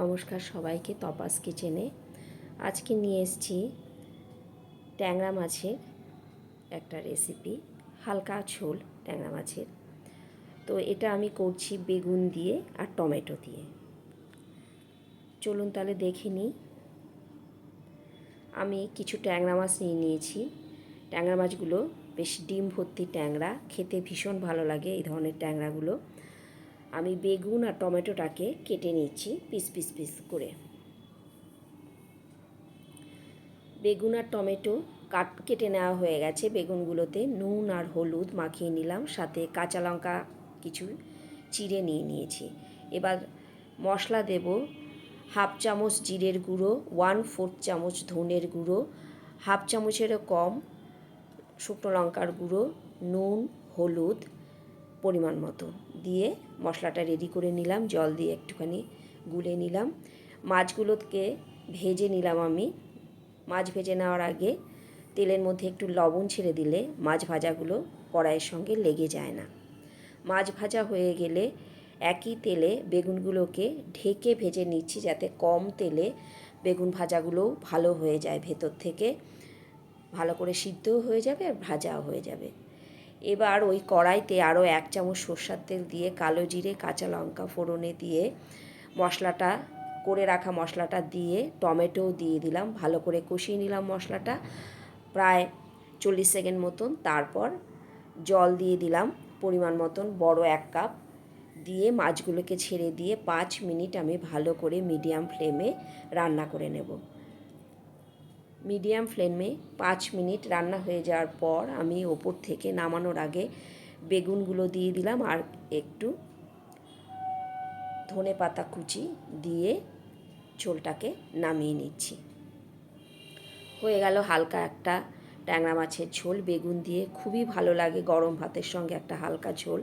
নমস্কার সবাইকে তপাস কিচেনে। আজকে নিয়ে এসেছি ট্যাংরা মাছের একটা রেসিপি হালকা ঝোল ট্যাংরা মাছের। তো এটা আমি করছি বেগুন দিয়ে আর টমেটো দিয়ে। চলুন তাহলে দেখে নিই। আমি কিছু ট্যাংরা মাছ নিয়ে নিয়েছি। ট্যাংরা মাছগুলো বেশ ডিম ভর্তি ট্যাংরা, খেতে ভীষণ ভালো লাগে এই ধরনের ট্যাংরাগুলো। আমি বেগুন আর টমেটোটাকে কেটে নিচ্ছি পিস পিস পিস করে। বেগুন আর টমেটো কাট, কেটে নেওয়া হয়ে গেছে। বেগুনগুলোতে নুন আর হলুদ মাখিয়ে নিলাম, সাথে কাঁচা লঙ্কা কিছু চিড়ে নিয়ে নিয়েছি। এবার মশলা দেব হাফ চামচ জিরের গুঁড়ো, ওয়ান ফোর্থ চামচ ধনের গুঁড়ো, হাফ চামচেরও কম শুকনো লঙ্কার গুঁড়ো, নুন, হলুদ পরিমাণ মতো। দিয়ে মশলাটা রেডি করে নিলাম, জল দিয়ে একটুখানি গুলে নিলাম। মাছগুলোকে ভেজে নিলাম আমি। মাছ ভেজে নেওয়ার আগে তেলের মধ্যে একটু লবণ ছেড়ে দিলে মাছ ভাজাগুলো কড়াইয়ের সঙ্গে লেগে যায় না। মাছ ভাজা হয়ে গেলে একই তেলে বেগুনগুলোকে ঢেকে ভেজে নিচ্ছি যাতে কম তেলে বেগুন ভাজাগুলোও ভালো হয়ে যায় ভেতর থেকে। ভালো করে সিদ্ধও হয়ে যাবে আর ভাজাও হয়ে যাবে। এবার ওই কড়াইতে আরও এক চামচ সর্ষার তেল দিয়ে কালো জিরে, কাঁচা লঙ্কা ফোড়নে দিয়ে মশলাটা, করে রাখা মশলাটা দিয়ে টমেটোও দিয়ে দিলাম। ভালো করে কষিয়ে নিলাম মশলাটা। প্রায় চল্লিশ সেকেন্ড মতন তারপর জল দিয়ে দিলাম পরিমাণ মতন বড় এক কাপ। দিয়ে মাছগুলোকে ছেড়ে দিয়ে পাঁচ মিনিট আমি ভালো করে মিডিয়াম ফ্লেমে রান্না করে নেব। মিডিয়াম ফ্লেমে পাঁচ মিনিট রান্না হয়ে যাওয়ার পর আমি ওপর থেকে নামানোর আগে বেগুনগুলো দিয়ে দিলাম আর একটু ধনে পাতা কুচি দিয়ে ঝোলটাকে নামিয়ে নিচ্ছি। হয়ে গেল হালকা একটা ট্যাংরা মাছের ঝোল। বেগুন দিয়ে খুবই ভালো লাগে গরম ভাতের সঙ্গে একটা হালকা ঝোল।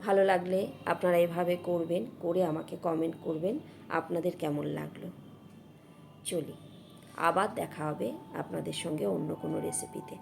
ভালো লাগলে আপনারা এভাবে করবেন, করে আমাকে কমেন্ট করবেন। আপনাদের কেমন লাগল? চলি। আবার দেখা হবে আপনাদের সঙ্গে অন্য কোনো রেসিপিতে